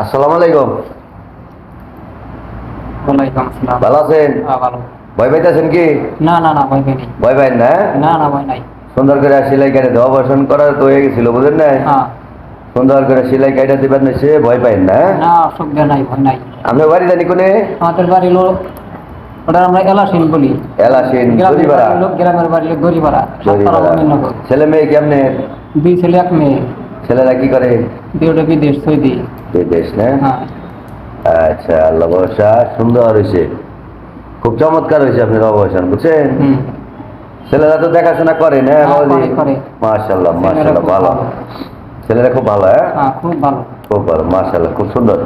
আসসালামু আলাইকুম। ভালো আছেন? হ্যাঁ, ভয় পাইতেছেন কি? না না না ভয় পাই ভয় পাইন না? না না ভয় নাই। সুন্দর করে সেলাই কেটে দেওয়া করার তো হয়ে গেছিল বুঝলেন না হ্যাঁ। সুন্দর করে সেলাই কেটে দিবেন না সে ভয় পাইন না হ্যাঁ? না অসুবিধা নাই ভয় নাই। আপনার বাড়ি জানি কোনে? আমাদের বাড়ি লোক ওটা আমরা এলাসিন বলি। এলাসিন লোক গ্রামের বাড়ি। গোবিন্দনগর ছেলে মেয়ে কেমনে? দুই ছেলে এক মেয়ে। ছেলেরা কি করে? বিদেশ না? হ্যাঁ। আচ্ছা আল্লাহ সুন্দর হয়েছে। খুব চমৎকার হয়েছে আপনার অবসান বুঝছেন? ছেলেরা তো দেখাশোনা করে না? হ্যাঁ। মাশাল্লাহ মাশাল্লাহ ভালো। ছেলেরা খুব ভালো হ্যাঁ? হ্যাঁ খুব ভালো। খুব ভালো মাশাল্লাহ খুব সুন্দর।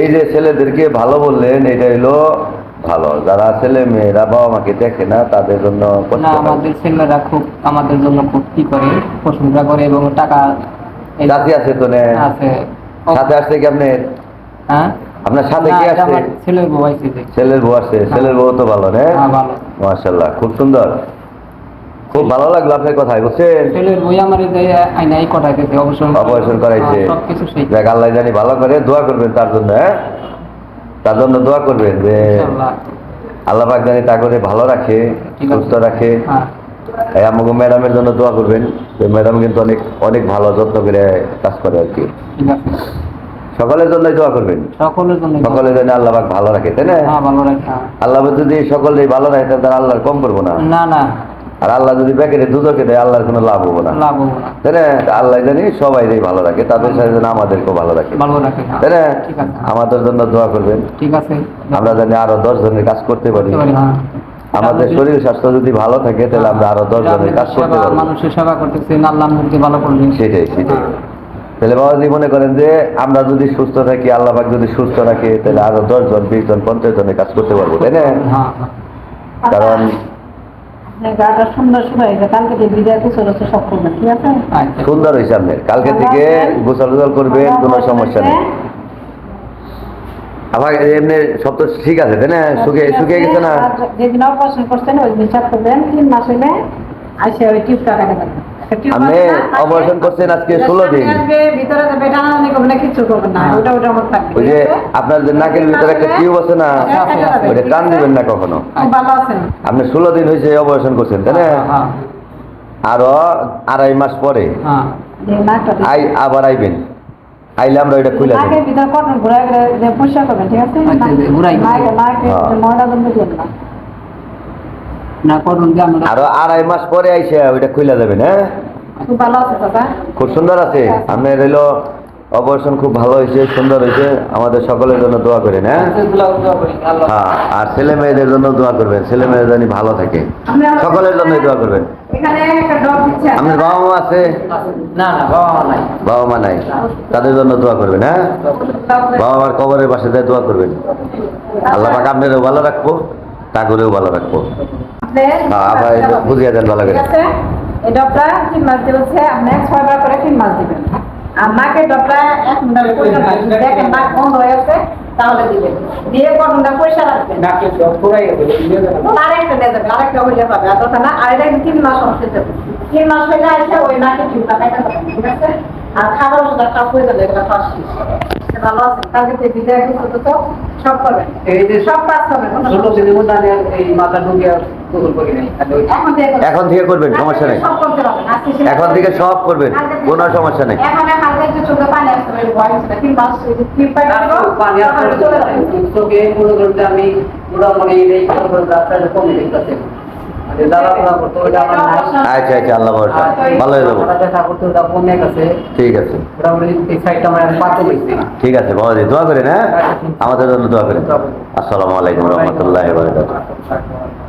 এই যে ছেলেদেরকে ভালো বললেন এটা হলো ভালো। যারা ছেলে মেয়েরা বাবা মাকে দেখে না তাদের জন্য। আমাদের ছেলেরা খুব আমাদের জন্য খুব কি করে প্রশংসা করে এবং টাকা আছে তো নে। আছে। সাথে আসছে কি আপনি? হ্যাঁ? আপনার সাথে কি আমার ছেলের বউ আইছে যে। ছেলের বউ আসছে। ছেলের বউ তো ভালো না? হ্যাঁ মাশাল্লাহ খুব সুন্দর। খুব ভালো লাগল আপনার কথাই বুঝছেন? ছেলের বই আমার আইনাই কটাইতেছে অপারেশন করাইছে। যাক আল্লাহ জানি ভালো করে দোয়া করবেন তার জন্য হ্যাঁ? তার জন্য দোয়া করবেন যে আল্লাহ পাক জানি তা করে ভালো রাখে সুস্থ রাখে। হ্যাঁ। আমাকে ম্যাডামের জন্য দোয়া করবেন। ম্যাডাম কিন্তু অনেক অনেক ভালো যত্ন করে কাজ করে আর কি। সকলের জন্যই দোয়া করবেন। সকলের জন্য সকলের জন্য আল্লাহ পাক ভালো রাখে তাই না? হ্যাঁ ভালো রাখি। হ্যাঁ। আল্লাহ যদি সকলেই ভালো রাখে তাহলে আল্লাহর কম করব না। না না। আর আল্লাহ যদি ব্যাকেটে দুধকে দেয় আল্লাহর কোনো লাভ হব না। তাই না? আল্লাহ জানি সবাই ভালো রাখে তাদের সাথে যেন আমাদেরকেও ভালো রাখে। হ্যাঁ। তাই না? আমাদের জন্য দোয়া করবেন। ঠিক আছে। আমরা জানি আরও দশ জনের কাজ করতে পারি হ্যাঁ। আমাদের শরীর স্বাস্থ্য যদি ভালো থাকে তাহলে আমরা আরও দশ জনের কাজ করতে পারব। মানুষের সেবা করতেছে আল্লাহ মুক্তি ভালো করবে সেটাই সেটাই। তাহলে বাবাজি মনে করেন যে আমরা যদি সুস্থ থাকি আল্লাহ পাক যদি সুস্থ রাখে তাহলে আরও দশ জন বিশ জন পঞ্চাশ জনের কাজ করতে পারব তাই না? হ্যাঁ। হ্যাঁ। কারণ করবেন আচ্ছা। সুন্দর হয়েছে আপনার। কালকে থেকে গোসল গোসল করবেন কোনো সমস্যা নেই। এমনি সব তো ঠিক আছে তাই না? শুকিয়ে শুকিয়ে গেছে না? আর যেদিন অপারেশন করছেন ওই দিন হিসাব করবেন তিন মাস হইলে আসে ওই টিউবটা কেটে দেবেন। একটা আপনি আছে না, তাকে- operation করছেন আজকে ওটা 16 দিন। সামনে আসবে, ভিতরে যাবে টানাটানি করবে না কিচ্ছু করবেন না ওটা ওটা আমার থাকবে ওই যে ঠিক আছে? আপনার যে নাকের ভিতরে একটা টিউব আছে না ওটা টান? দিবেন না কখনো? আপনি ষোলো দিন হয়েছে অপারেশন করছেন তাই না? হ্যাঁ। আরও আড়াই মাস পরে। হ্যাঁ। আই আবার আইবেন। আইলে আমরা ওইটা খুলে আগে ভিতরে কটন ঘুরাই ঘুরাই যে পোশাক করবেন ঠিক আছে? ঘুরাই হ্যাঁ। না কটন দিয়ে আমরা আরও আড়াই মাস পরে আইসে ওইটা খুলে যাবেন হ্যাঁ? খুব ভালো আছে দাদা খুব সুন্দর আছে। আমি হইল অপারেশন খুব ভালো হয়েছে সুন্দর হয়েছে। আমাদের সকলের জন্য দোয়া করেন হ্যাঁ? হ্যাঁ আর ছেলে মেয়েদের জন্য দোয়া করবেন ছেলে মেয়েদের জানি ভালো থাকে। সকলের জন্যই দোয়া করবেন। আপনার বাবা মা আছে? বাবা মা নাই। তাদের জন্য দোয়া করবেন হ্যাঁ? বাবা মার কবরের পাশে দিয়ে দোয়া করবেন। আল্লাহ পাক আপনারও ভালো রাখব তাগরেও ভালো রাখব। হ্যাঁ, আবার বুঝিয়ে দেন ভালো করে। এই ডবটা তিন মাস দিচ্ছে আপনি ছয়বার করে তিন মাস দিবেন। আর নাকের ডবটা এক মিনিট পয়সা দেখেন নাক বন্ধ হয়ে আছে তাহলে দিবেন। দিয়ে কটনটা পয়সা রাখবেন। নাকি সব পুরাই গেছে আরেকটা দিয়ে দেবেন আরেকটা হইলে পাবে আর কথা না আর এটা কিন্তু তিন মাস অংশে দেবে তিন মাস হইলে আসে ওই নাকে কাটা দেবেন ঠিক আছে? আর খাবার ওষুধ একটা হয়ে যাবে এগুলো খাওয়া শেষ। ভালো আছে কালকে থেকে বিদায় করতে তো সব করবেন এই যে সব কাজ করবেন ছোট ছেলে মধ্যে এই মাথা ঢুকিয়ে গোসল করি নাই খালি ওই- এখন থেকে করবেন। সমস্যা নেই। এখন থেকে সব করবেন কোনো সমস্যা নেই। চোখে পানি আসতে পারে ভয় হচ্ছে না। পানি চোখে মনে করতে আমি মোটামুটি এই কমে দেখতেছে। আচ্ছা আচ্ছা আল্লাহ ভরসা। ভালো হয়ে যাব ঠিক আছে। ঠিক আছে বাবাজি দোয়া করেন হ্যাঁ? আমাদের জন্য দোয়া করেন। আসসালামু আলাইকুম রহমতুল্লাহ বারকাতুহ। আচ্ছা।